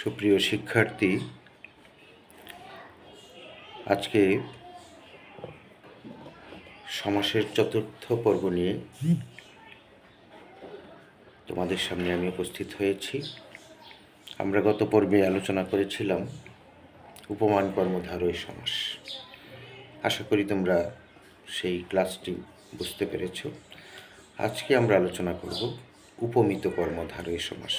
সুপ্রিয় শিক্ষার্থী, আজকে সমাসের চতুর্থ পর্ব নিয়ে তোমাদের সামনে আমি উপস্থিত হয়েছি। আমরা গত পর্বে আলোচনা করেছিলাম উপমান কর্মধারয় সমাস। আশা করি তোমরা সেই ক্লাসটি বুঝতে পেরেছ। আজকে আমরা আলোচনা করব উপমিত কর্মধারয় সমাস।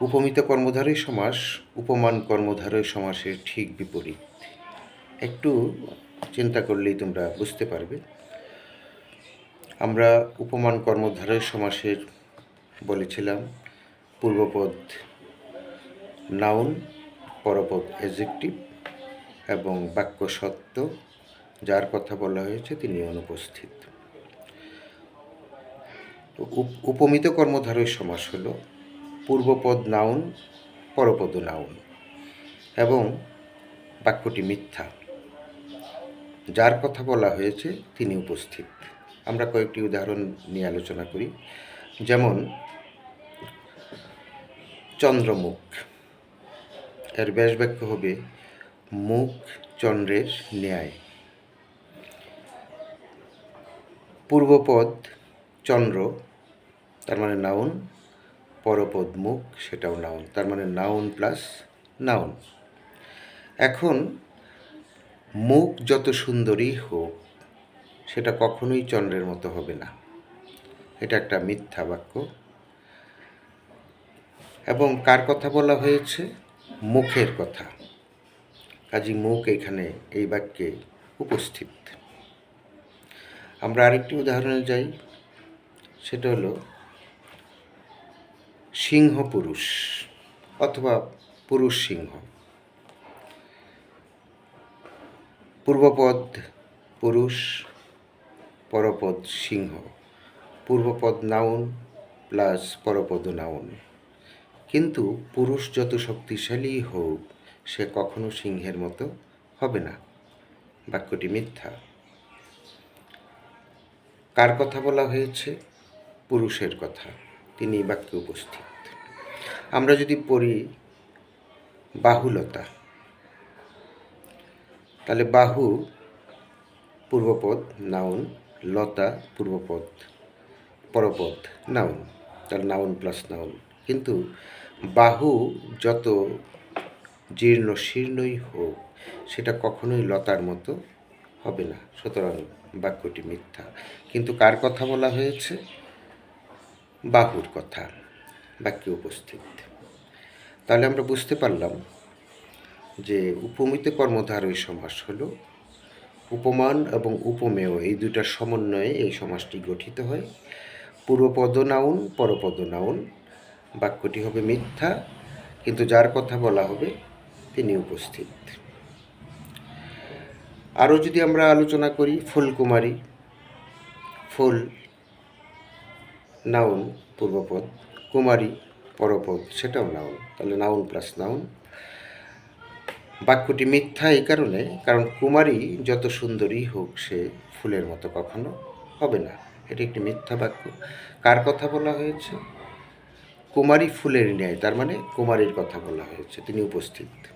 উপমিত কর্মধারয় সমাস, উপমান কর্মধারয় সমাসের ঠিক বিপরীত। একটু চিন্তা করলেই তোমরা বুঝতে পারবে। আমরা উপমান কর্মধারয় সমাসের বলেছিলাম, পূর্বপদ নাউন, পরপদ এজেক্টিভ এবং বাক্য সত্য, যার কথা বলা হয়েছে তিনি অনুপস্থিত। উপমিত কর্মধারয় সমাস হলো পূর্বপদ নাউন, পরপদ নাউন এবং বাক্যটি মিথ্যা। যার কথা বলা হয়েছে তিনি উপস্থিত। আমরা কয়েকটি উদাহরণ নিয়ে আলোচনা করি। যেমন, চন্দ্রমুখ। এর ব্যাস বাক্য হবে, মুখ চন্দ্রের ন্যায়। পূর্বপদ চন্দ্র, তার মানে নাউন পরপদ মুখ সেটাও নাউন তার মানে নাউন প্লাস নাউন এখন, মুখ যত সুন্দরী হোক, সেটা কখনোই চন্দ্রের মতো হবে না। এটা একটা মিথ্যা বাক্য। এবং কার কথা বলা হয়েছে? মুখের কথা। কাজী মুখ এখানে এই বাক্যে উপস্থিত। আমরা আরেকটি উদাহরণে যাই। সেটা হলো সিংহ পুরুষ অথবা পুরুষ সিংহ। পূর্বপদ পুরুষ, পরপদ সিংহ। পূর্বপদ নাউন প্লাস পরপদ নাউন। কিন্তু পুরুষ যত শক্তিশালী হোক, সে কখনো সিংহের মতো হবে না। বাক্যটি মিথ্যা। কার কথা বলা হয়েছে? পুরুষের কথা। তিনি বাক্যে উপস্থিত। আমরা যদি পড়ি বাহুলতা, তাহলে বাহু পূর্বপদ, নাউন, লতা পূর্বপদ, পরপদ, নাউন, তাহলে নাউন প্লাস নাউন। কিন্তু বাহু যত জীর্ণ শীর্ণই হোক, সেটা কখনোই লতার মতো হবে না, সুতরাং বাক্যটি মিথ্যা। কিন্তু কার কথা বলা হয়েছে? বাহুর কথা। বাক্যে উপস্থিত। তাহলে আমরা বুঝতে পারলাম যে উপমিত কর্মধারয় সমাস হল, উপমান এবং উপমেয় এই দুটার সমন্বয়ে এই সমাসটি গঠিত হয়। পূর্বপদ নাউন, পরপদ নাউন, বাক্যটি হবে মিথ্যা, কিন্তু যার কথা বলা হবে তিনি উপস্থিত। আরও যদি আমরা আলোচনা করি, ফুলকুমারী, ফুল, নাউন, পূর্বপদ কুমারী পরপদ, সেটাও নাউন। তাহলে নাউন প্লাস নাউন। বাক্যটি মিথ্যা এই কারণে, কারণ কুমারী যত সুন্দরী হোক সে ফুলের মতো কখনো হবে না। এটি একটি মিথ্যা বাক্য। কার কথা বলা হয়েছে? কুমারী ফুলের ন্যায়, তার মানে কুমারীর কথা বলা হয়েছে, তিনি উপস্থিত।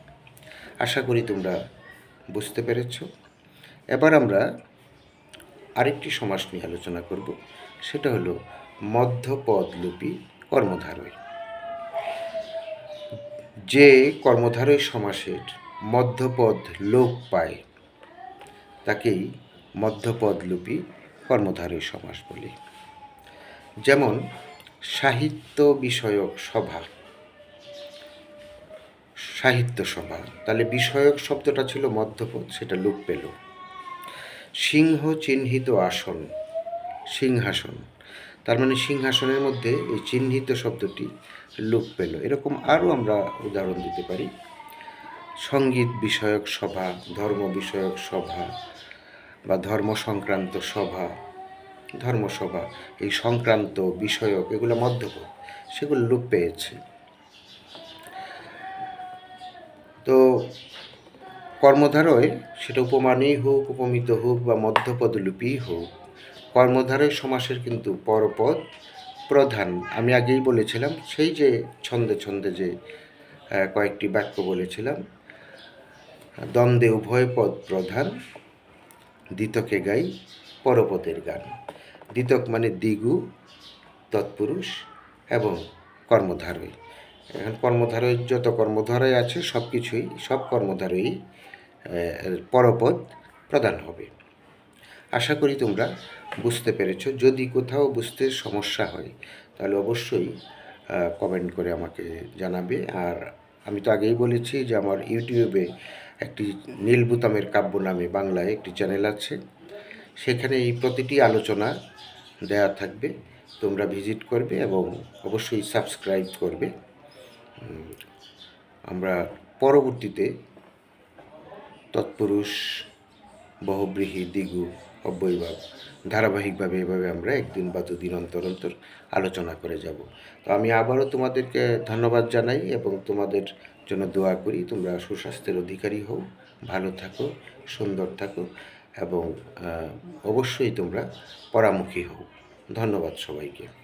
আশা করি তোমরা বুঝতে পেরেছ। এবার আমরা আরেকটি সমাস নিয়ে আলোচনা করব, সেটা হলো মধ্যপদলুপি কর্মধারয়। যে কর্মধারয় সমাসের মধ্যপদ লোপ পায়, তাকেই মধ্যপদলুপি কর্মধারয় সমাস বলি। যেমন সাহিত্য বিষয়ক সভা, সাহিত্য সভা, তাহলে বিষয়ক শব্দটা ছিল মধ্যপদ, সেটা লোপ পেল। সিংহ চিহ্নিত আসন, সিংহাসন তার মানে সিংহাসনের মধ্যে এই চিহ্নিত শব্দটি লোপ পেল। এরকম আরও আমরা উদাহরণ দিতে পারি। সংগীত বিষয়ক সভা, ধর্ম বিষয়ক সভা বা ধর্ম সংক্রান্ত সভা ধর্মসভা এই সংক্রান্ত বিষয়ক এগুলো মধ্যপদ, সেগুলো লোপ পেয়েছে। তো কর্মধারয় সেটা উপমানেই হোক, উপমিত হোক বা মধ্যপদলিপিই হোক কর্মধারয় সমাসের কিন্তু পরপদ প্রধান। আমি আগেই বলেছিলাম, সেই যে ছন্দে ছন্দে যে কয়েকটি বাক্য বলেছিলাম, দ্বন্দ্বে উভয় পদ প্রধান, দ্বিতকে গাই পরপদের গান। দ্বিতক মানে দ্বিগু, তৎপুরুষ এবং কর্মধারয় এখন কর্মধারয় যত কর্মধারয় আছে সব কিছুই, সব কর্মধারয়ই পরপদ প্রদান হবে। আশা করি তোমরা বুঝতে পেরেছ। যদি কোথাও বুঝতে সমস্যা হয়, তাহলে অবশ্যই কমেন্ট করে আমাকে জানাবে। আর আমি তো আগেই বলেছি যে আমার ইউটিউবে একটি নীল বুতামের কাব্য নামে বাংলায় একটি চ্যানেল আছে। সেখানে এই প্রতিটি আলোচনা দেয়া থাকবে। তোমরা ভিজিট করবে এবং অবশ্যই সাবস্ক্রাইব করবে। আমরা পরবর্তীতে তৎপুরুষ, বহুব্রীহি দ্বিগু অব্যয়ভাব। ধারাবাহিকভাবে এভাবে আমরা একদিন বা দুদিন অন্তর অন্তর আলোচনা করে যাব। তো আমি আবারও তোমাদেরকে ধন্যবাদ জানাই এবং তোমাদের জন্য দোয়া করি, তোমরা সুস্বাস্থ্যের অধিকারী হও, ভালো থাকো, সুন্দর থাকো এবং অবশ্যই তোমরা পরামুখী হও। ধন্যবাদ সবাইকে।